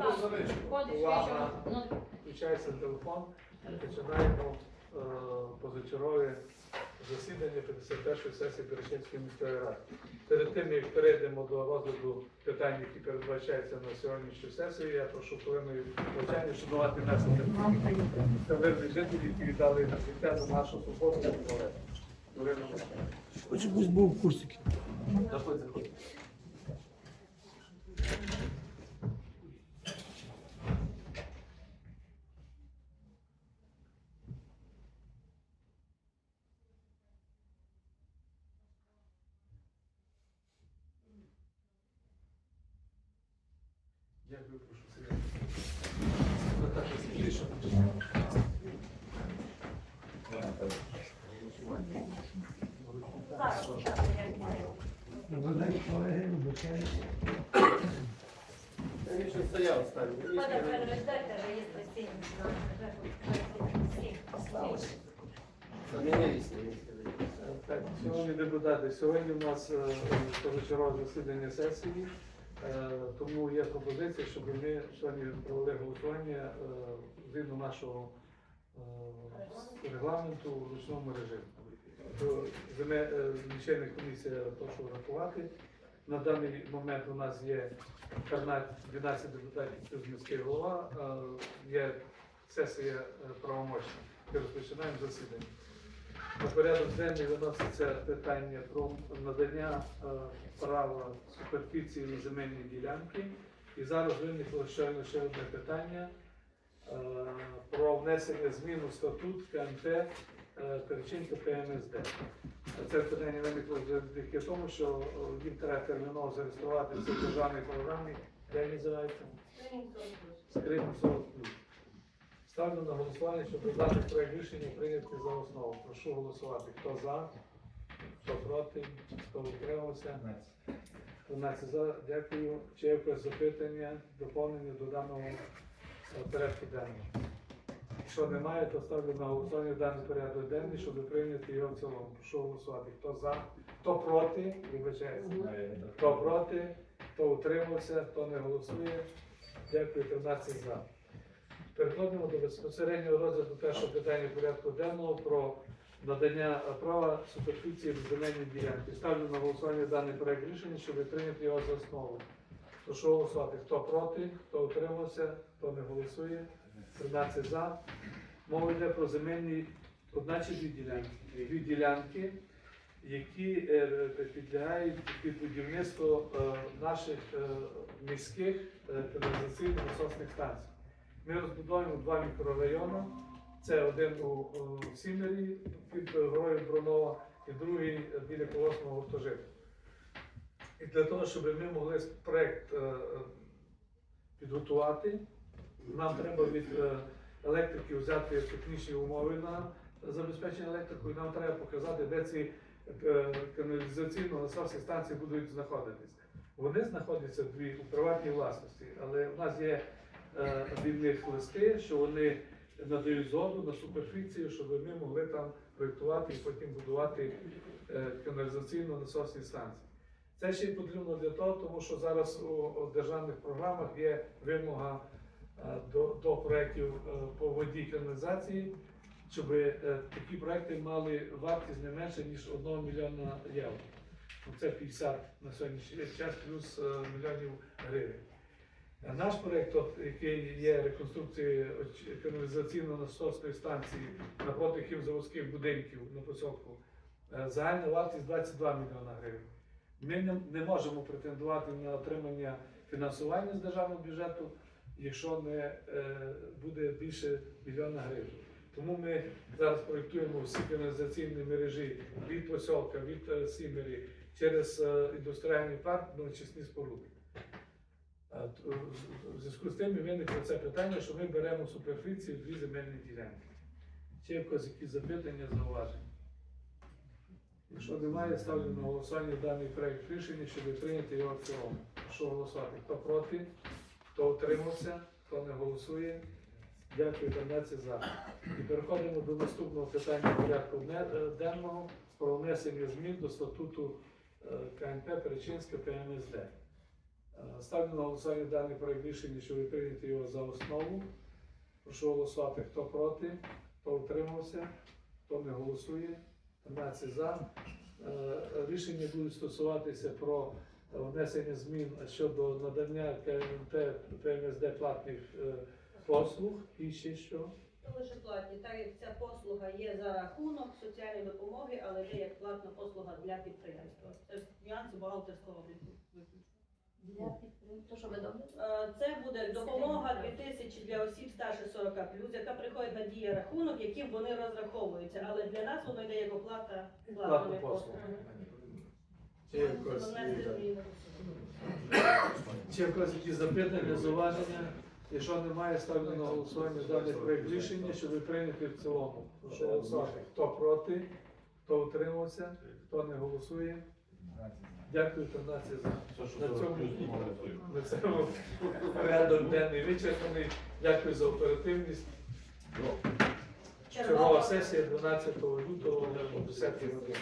Ходиш Увага. вечором, ну, Включається телефон, починаємо е, позачергове засідання 51-ї сесії Бережинської міської ради. Перед тим, як перейдемо до розгляду питань, які передбачаються на сьогоднішню сесію, я прошу хвилиною мовчання шанувати наслідки та мирних жителів, які віддали на життя за нашу незалежність. Хочу пусть був в курсики. Заходь, заходь. Сім'ї. Замінилися. Так, шановні депутати, сьогодні у нас е, позачергове засідання сесії, тому є пропозиція, щоб ми сьогодні провели голосування е, згідно нашого е, регламенту в ручному режимі. Е, Лічильна комісія прошу врахувати. На даний момент у нас є 15 12 депутатів плюс міський голова, е, є сесія е, правомочна. Розпочинаємо засідання. На порядок денний виноситься питання про надання е, права суперфіції на земельні ділянки. І зараз виникло щойно ще одне питання е, про внесення змін у статут КНП е, Перечинка ПМСД. Це питання виникло завдяки тому, що е, їм треба терміново зареєструватися в державній програмі, де він називається Скрин 40 Ставлю на голосування, щоб даний проект рішення прийняти за основу. Прошу голосувати. Хто за, хто проти, хто утримався. 12 за. Дякую. Чи є якесь запитання, доповнення до даного порядку денного? Якщо немає, то ставлю на голосування даний порядок денний, щоб прийняти його в цілому. Прошу голосувати. Хто за, хто проти, вибачається. Хто проти, хто утримався, хто не голосує. Дякую, 13 за. Переходимо до безпосереднього розгляду першого питання порядку денного про надання права суперфіції в земельній ділянки. Ставлю на голосування даний проект рішення, щоб прийняти його за основу. Прошу голосувати. Хто проти, хто утримався, хто не голосує. 13 за. Мова йде про земельні, одна чи дві ділянки. Дві ділянки, які е, підлягають під будівництво е, наших е, міських каналізаційних насосних станцій. Ми розбудовуємо два мікрорайони. Це один у, Сімері під горою Бронова і другий біля колосного гуртожитку. І для того, щоб ми могли проєкт е, підготувати, нам треба від е, електриків взяти технічні умови на забезпечення електрикою, нам треба показати, де ці е, каналізаційно-насосні станції будуть знаходитися. Вони знаходяться у приватній власності, але в нас є від них листи, що вони надають згоду на суперфіцію, щоб ми могли там проєктувати і потім будувати е, каналізаційно-насосні станції. Це ще й потрібно для того, тому що зараз у, державних програмах є вимога е, до, до проєктів е, по воді каналізації, щоб е, такі проекти мали вартість не менше, ніж 1 мільйона євро. Це 50 на сьогоднішній час плюс е, мільйонів гривень. Наш проєкт, який є реконструкцією каналізаційно-насосної станції напроти хімзаводських будинків на посілку, е, загальна вартість 22 мільйона гривень. Ми не, не можемо претендувати на отримання фінансування з державного бюджету, якщо не е, буде більше мільйона гривень. Тому ми зараз проєктуємо всі каналізаційні мережі від посілка, від е, Сімері через е, індустріальний парк до очисні споруди. Т- В зв'язку з тим виникло це питання, що ми беремо суперфіцію дві земельні ділянки. Чи є якось якісь запитання, зауваження? Якщо немає, ставлю на голосування даний проект рішення, щоб прийняти його в цілому. Прошу голосувати. Хто проти, хто утримався, хто не голосує. Дякую, 13 за. І переходимо до наступного питання порядку е, денного про внесення змін до статуту е, КНП Перечинська ПМСД. Е, Ставлю на голосування даний проект рішення, щоб прийняти його за основу. Прошу голосувати, хто проти, хто утримався, хто не голосує. 13 за. Е, Рішення будуть стосуватися про внесення змін щодо надання КМТ ПМСД платних е, послуг і ще що. Лише платні, так як ця послуга є за рахунок соціальної допомоги, але є як платна послуга для підприємства. Це нюанси бухгалтерського обліку. Для підтримки. То що ми добре? Е, Це буде допомога 2000 для осіб старше 40 яка приходить на дія рахунок, яким вони розраховуються. Але для нас воно йде як оплата платної послуги. Чи якось Внести зміни. чи якось які запитання, зауваження? Якщо немає, ставлю на голосування даний проект рішення, щоб прийняти в цілому. Прошу голосувати. Хто проти, хто утримався, хто не голосує. Дякую, 13 за. На цьому, на цьому порядок денний вичерпаний. Дякую за оперативність. Чергова Чергова сесія 12 лютого о 10 годині.